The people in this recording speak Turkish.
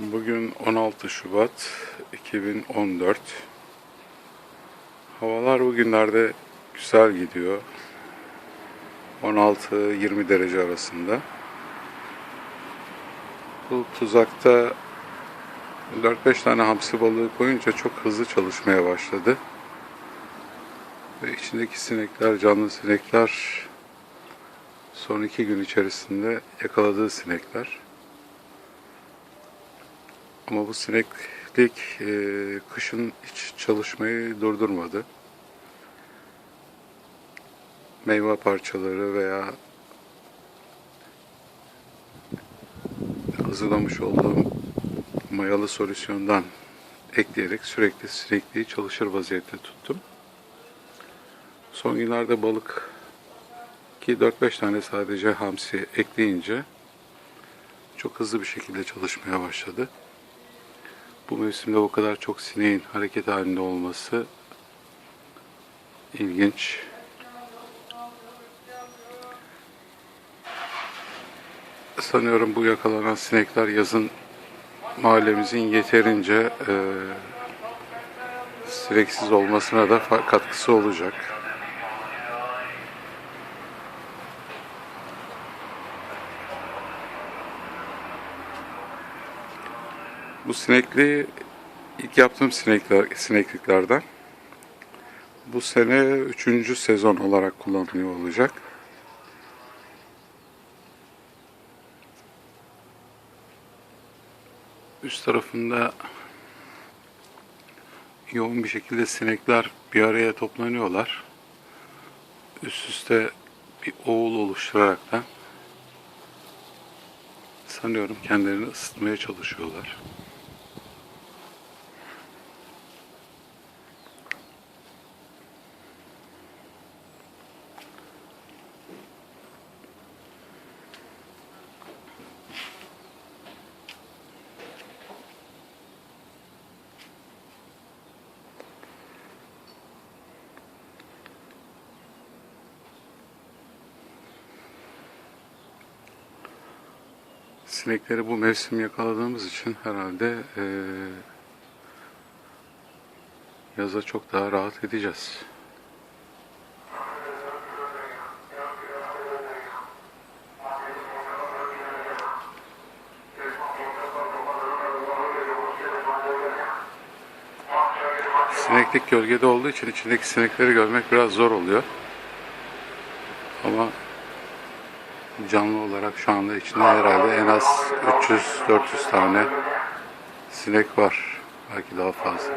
Bugün 16 Şubat 2014. Havalar bugünlerde güzel gidiyor. 16-20 derece arasında. Bu tuzakta 4-5 tane hamsi balığı koyunca çok hızlı çalışmaya başladı. Ve içindeki sinekler, canlı sinekler son iki gün içerisinde yakaladığı sinekler. Ama bu sineklik e, kışın hiç çalışmayı durdurmadı. Meyve parçaları veya hazırlamış olduğum mayalı solüsyondan ekleyerek sürekli sinekliği çalışır vaziyette tuttum. Son günlerde balık ki 4-5 tane sadece hamsi ekleyince çok hızlı bir şekilde çalışmaya başladı. Bu mevsimde bu kadar çok sineğin hareket halinde olması ilginç. Sanıyorum bu yakalanan sinekler yazın mahallemizin yeterince e, sineksiz olmasına da katkısı olacak. Bu sinekliği ilk yaptığım sinekler, sinekliklerden. Bu sene üçüncü sezon olarak kullanılıyor olacak. Üst tarafında yoğun bir şekilde sinekler bir araya toplanıyorlar. Üst üste bir oğul oluşturarak da sanıyorum kendilerini ısıtmaya çalışıyorlar. Sinekleri bu mevsim yakaladığımız için herhalde eee, yaza çok daha rahat edeceğiz. Sineklik gölgede olduğu için içindeki sinekleri görmek biraz zor oluyor. Ama canlı olarak şu anda içinde herhalde en az 300-400 tane sinek var. Belki daha fazla.